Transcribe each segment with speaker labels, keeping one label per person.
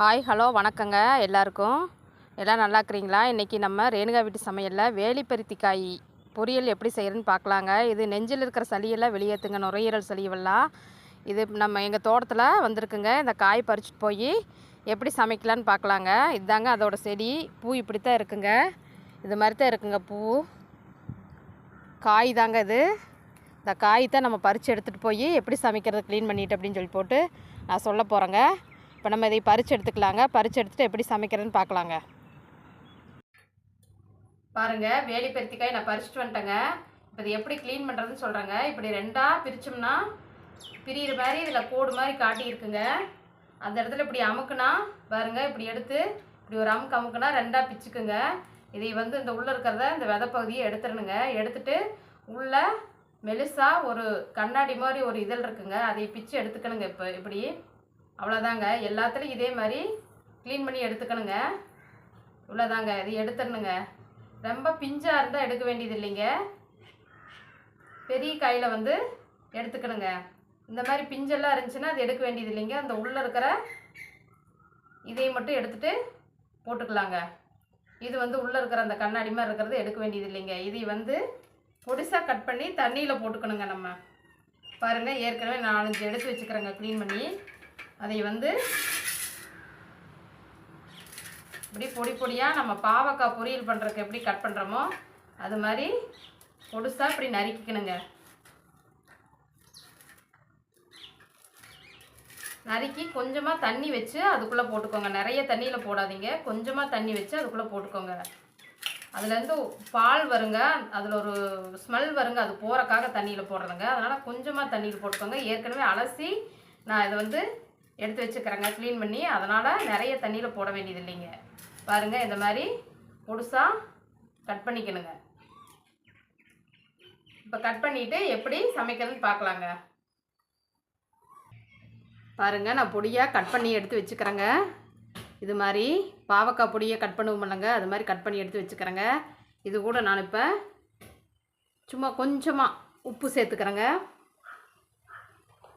Speaker 1: Hi hello வணக்கங்க. எல்லாருக்கும்? எல்லாம் நல்லா இருக்கிறீங்களா? இன்றைக்கி நம்ம ரேணுகா வீட்டு சமையலில் வேலிப்பருத்திக்காய் பொரியல் எப்படி செய்கிறதுன்னு பார்க்கலாங்க. இது நெஞ்சில் இருக்கிற சளியெல்லாம் வெளியேற்றுங்க நுரையீரல் சளியெல்லாம் இது நம்ம எங்கள் தோட்டத்தில் வந்திருக்குங்க. இந்த காய் பறிச்சுட்டு போய் எப்படி சமைக்கலான்னு பார்க்கலாங்க. இதுதாங்க அதோட செடி. பூ இப்படி தான் இருக்குங்க. இது மாதிரி தான் இருக்குங்க பூ. காய் தாங்க இது. இந்த காய் தான் நம்ம பறித்து எடுத்துகிட்டு போய் எப்படி சமைக்கிறது க்ளீன் பண்ணிட்டு அப்படின்னு சொல்லி போட்டு நான் சொல்ல போகிறேங்க இப்போ நம்ம இதை பறித்து எடுத்துக்கலாங்க. பறித்து எடுத்துட்டு எப்படி சமைக்கிறதுன்னு பார்க்கலாங்க. பாருங்கள் வேலி பருத்திக்காய் நான் பறிச்சுட்டு வந்துட்டேங்க. இப்போ இது எப்படி க்ளீன் பண்ணுறதுன்னு சொல்கிறேங்க இப்படி ரெண்டாக பிரித்தோம்னா பிரியிற மாதிரி இதில் கோடு மாதிரி காட்டியிருக்குங்க அந்த இடத்துல இப்படி அமுக்குனா பாருங்க இப்படி எடுத்து இப்படி ஒரு அமுக்கு அமுக்குனா ரெண்டாக பிச்சுக்குங்க. இதை வந்து இந்த உள்ளே இருக்கிறத இந்த விதை பகுதியை எடுத்துடணுங்க. எடுத்துட்டு உள்ளே மெலுசாக ஒரு கண்ணாடி மாதிரி ஒரு இதழ் இருக்குங்க. அதை பிச்சு எடுத்துக்கணுங்க இப்போ இப்படி. அவ்வளோதாங்க எல்லாத்துலேயும் இதே மாதிரி க்ளீன் பண்ணி எடுத்துக்கணுங்க. இவ்வளோதாங்க இது எடுத்துடணுங்க. ரொம்ப பிஞ்சாக இருந்தால் எடுக்க வேண்டியது இல்லைங்க. பெரிய காயில் வந்து எடுத்துக்கணுங்க. இந்த மாதிரி பிஞ்செல்லாம் இருந்துச்சுன்னா அது எடுக்க வேண்டியது இல்லைங்க. அந்த உள்ளே இருக்கிற இதை மட்டும் எடுத்துகிட்டு போட்டுக்கலாங்க. இது வந்து உள்ளே இருக்கிற அந்த கண்ணாடி மாதிரி இருக்கிறது எடுக்க வேண்டியது இல்லைங்க. இதை வந்து பொடிசாக கட் பண்ணி தண்ணியில் போட்டுக்கணுங்க நம்ம. பாருங்கள் ஏற்கனவே நாலஞ்சு எடுத்து வச்சுக்கிறேங்க க்ளீன் பண்ணி. அதை வந்து இப்படி பொடி பொடியாக நம்ம பாவக்காய் பொரியல் பண்ணுறதுக்கு எப்படி கட் பண்ணுறோமோ அது மாதிரி பொடுசாக இப்படி நறுக்கிக்கணுங்க. நறுக்கி கொஞ்சமாக தண்ணி வச்சு அதுக்குள்ளே போட்டுக்கோங்க. நிறைய தண்ணியில் போடாதீங்க. கொஞ்சமாக தண்ணி வச்சு அதுக்குள்ளே போட்டுக்கோங்க. அதுலேருந்து பால் வருங்க. அதில் ஒரு ஸ்மெல் வருங்க. அது போகிறக்காக தண்ணியில் போடுறதுங்க. அதனால் கொஞ்சமாக தண்ணியில் போட்டுக்கோங்க. ஏற்கனவே அலசி நான் இதை வந்து எடுத்து வச்சுக்கிறேங்க. க்ளீன் பண்ணி அதனால் நிறைய தண்ணியில் போட வேண்டியது இல்லைங்க. பாருங்கள் இந்த மாதிரி பொடுசாக கட் பண்ணிக்கணுங்க. இப்போ கட் பண்ணிவிட்டு எப்படி சமைக்கிறதுன்னு பார்க்கலாங்க. பாருங்கள் நான் பொடியாக கட் பண்ணி எடுத்து வச்சுக்கிறேங்க. இது மாதிரி பாவக்காய் பொடியை கட் பண்ணுவோம் இல்லைங்க. அது மாதிரி கட் பண்ணி எடுத்து வச்சுக்கிறேங்க. இது கூட நான் இப்போ சும்மா கொஞ்சமாக உப்பு சேர்த்துக்கிறேங்க.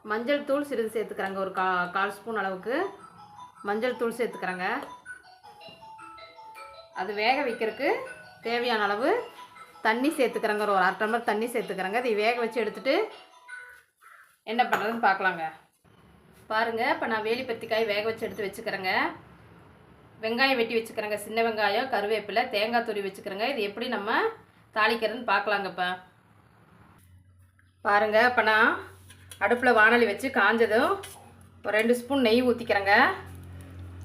Speaker 1: மஞ்சள் தூள் சிறிது சேர்த்துக்கிறாங்க. ஒரு கா கால் ஸ்பூன் அளவுக்கு மஞ்சள் தூள் சேர்த்துக்கிறாங்க. அது வேக வைக்கிறதுக்கு தேவையான அளவு தண்ணி சேர்த்துக்கிறாங்க. ஒரு அரை டம்ளர் தண்ணி சேர்த்துக்கிறாங்க. இதை வேக வச்சு எடுத்துகிட்டு என்ன பண்ணுறதுன்னு பார்க்கலாங்க பாருங்கள் இப்போ நான் வேலி பத்திக்காய் வேக வச்சு எடுத்து வச்சுக்கிறேங்க. வெங்காயம் வெட்டி வச்சுக்கிறேங்க. சின்ன வெங்காயம் கருவேப்பிலை தேங்காய் துரி வச்சுக்கிறேங்க. இது எப்படி நம்ம தாளிக்கிறதுன்னு பார்க்கலாங்க இப்போ. பாருங்கள் இப்போ நான் அடுப்பில் வானொலி வச்சு காஞ்சதும் ஒரு ரெண்டு ஸ்பூன் நெய் ஊற்றிக்கிறேங்க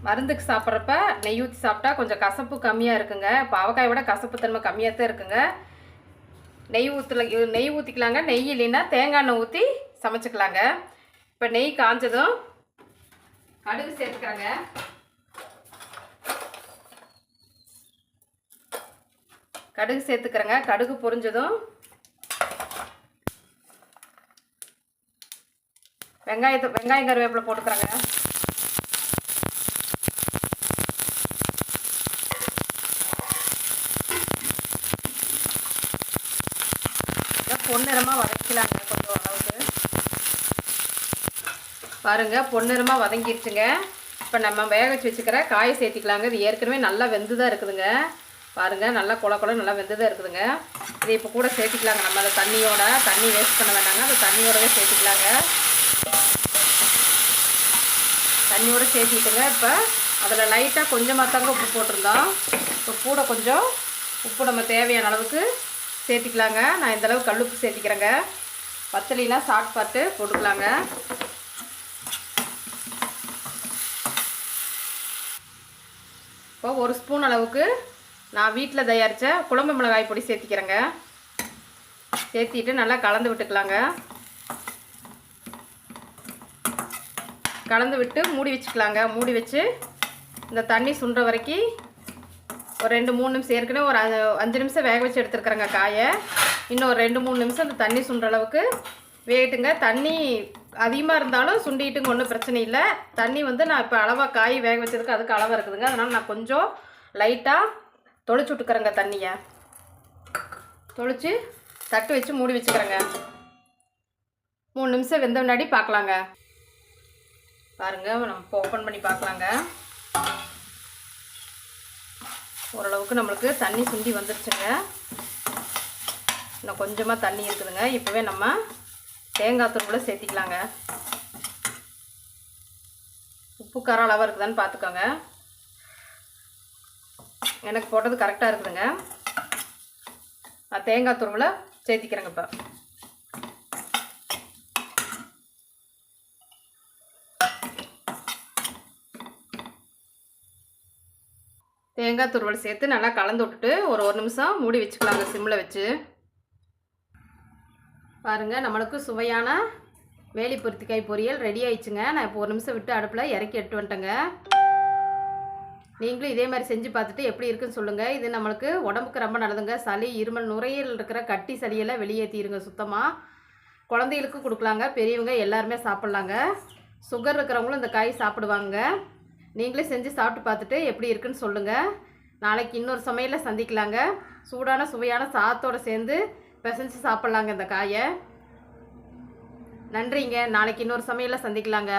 Speaker 1: மருந்துக்கு சாப்பிட்றப்ப நெய் ஊற்றி சாப்பிட்டா கொஞ்சம் கசப்பு கம்மியாக இருக்குங்க. பாவக்காயை விட கசப்பு தன்மை கம்மியாக தான் இருக்குங்க. நெய் ஊற்றல நெய் ஊற்றிக்கலாங்க நெய் இல்லைன்னா தேங்காய் எண்ணெய் ஊற்றி சமைச்சிக்கலாங்க. இப்போ நெய் காஞ்சதும் கடுகு சேர்த்துக்கிறேங்க. கடுகு சேர்த்துக்கிறேங்க. கடுகு பொரிஞ்சதும் வெங்காயத்தை வெங்காயம் கருவேப்பிலை போட்டுக்கிறேங்க. பொன்னிறமாக வதக்கலாங்க கொஞ்சம் அளவுக்கு. பாருங்கள் பொன்னிறமாக வதங்கிருச்சுங்க. இப்போ நம்ம வேக வச்சு வச்சுக்கிற காயை சேர்த்திக்கலாங்க. இது ஏற்கனவே நல்லா வெந்து தான் இருக்குதுங்க. பாருங்கள் நல்லா குள குளம் நல்லா வெந்து தான் இருக்குதுங்க. இதை இப்போ கூட சேர்த்திக்கலாங்க. நம்ம அந்த தண்ணியோட தண்ணி வேஸ்ட் பண்ண வேண்டாங்க. அந்த தண்ணியோடவே சேர்த்திக்கலாங்க. தண்ணியோடு சேர்த்திட்டுங்க. இப்போ அதில் லைட்டாக கொஞ்சமாக தாங்க உப்பு போட்டிருந்தோம். இப்போ கூட கொஞ்சம் உப்பு நம்ம தேவையான அளவுக்கு சேர்த்திக்கலாங்க. நான் இந்தளவு கல்லுப்பு சேர்த்திக்கிறேங்க. பத்தலிலாம் சாட் பார்த்து போட்டுக்கலாங்க. இப்போ ஒரு ஸ்பூன் அளவுக்கு நான் வீட்டில் தயாரித்த குழம்பு மிளகாய் பொடி சேர்த்திக்கிறேங்க. சேர்த்திட்டு நல்லா கலந்து விட்டுக்கலாங்க. கலந்து விட்டு மூடி வச்சுக்கலாங்க. மூடி வச்சு இந்த தண்ணி சுண்டுற வரைக்கும் ஒரு ரெண்டு மூணு நிமிஷம் ஏற்கனவே ஒரு அஞ்சு நிமிஷம் வேக வச்சு எடுத்துருக்குறேங்க காயை. இன்னும் ஒரு ரெண்டு மூணு நிமிஷம் இந்த தண்ணி சுண்டுற அளவுக்கு வேகட்டுங்க. தண்ணி அதிகமாக இருந்தாலும் சுண்டிட்டுங்க ஒன்றும் பிரச்சனை இல்லை. தண்ணி வந்து நான் இப்போ அளவாக காய் வேக வச்சதுக்கு அதுக்கு அளவாக இருக்குதுங்க. அதனால் நான் கொஞ்சம் லைட்டாக தொளிச்சு விட்டுக்கிறேங்க தண்ணியை. தொளிச்சு தட்டு வச்சு மூடி வச்சுக்கிறேங்க. மூணு நிமிஷம் வெந்த முன்னாடி பார்க்கலாங்க பாருங்கள் நம்ம இப்போ ஓப்பன் பண்ணி பார்க்கலாங்க. ஓரளவுக்கு நம்மளுக்கு தண்ணி சுண்டி வந்துருச்சுங்க. இன்னும் கொஞ்சமாக தண்ணி இருக்குதுங்க. இப்போவே நம்ம தேங்காய் துருவில் சேர்த்திக்கலாங்க. உப்பு காரம் அளவாக இருக்குதான்னு பார்த்துக்கோங்க. எனக்கு போட்டது கரெக்டாக இருக்குதுங்க. நான் தேங்காய் துருவில் சேர்த்திக்கிறேங்க இப்போ. தேங்காய் துருவல் சேர்த்து நல்லா கலந்து விட்டுட்டு ஒரு ஒரு நிமிஷம் மூடி வச்சுக்கலாங்க சிம்மில் வச்சு. பாருங்கள் நம்மளுக்கு சுவையான வேலி பொருத்திக்காய் பொரியல் ரெடி ஆயிடுச்சுங்க. நான் இப்போ ஒரு நிமிஷம் விட்டு அடுப்பில் இறக்கி எட்டு வந்துட்டேங்க. நீங்களும் இதே மாதிரி செஞ்சு பார்த்துட்டு எப்படி இருக்குன்னு சொல்லுங்கள் இது நம்மளுக்கு உடம்புக்கு ரொம்ப நல்லதுங்க. சளி இருமல் நுரையீரல் இருக்கிற கட்டி சளியெல்லாம் வெளியேற்றிடுங்க சுத்தமாக குழந்தைகளுக்கும் கொடுக்கலாங்க பெரியவங்க எல்லாருமே சாப்பிட்லாங்க. சுகர் இருக்கிறவங்களும் இந்த காய் சாப்பிடுவாங்க. நீங்களே செஞ்சு சாப்பிட்டு பார்த்துட்டு எப்படி இருக்குன்னு சொல்லுங்கள் நாளைக்கு இன்னொரு சமையலில் சந்திக்கலாங்க. சூடான சுவையான சாத்தோடு சேர்ந்து பிசைஞ்சு சாப்பிட்லாங்க இந்த காயை. நன்றிங்க. நாளைக்கு இன்னொரு சமையலில் சந்திக்கலாங்க.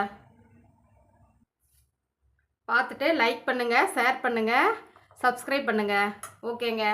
Speaker 1: பார்த்துட்டு லைக் பண்ணுங்கள் ஷேர் பண்ணுங்கள் சப்ஸ்கிரைப் பண்ணுங்கள் ஓகேங்க.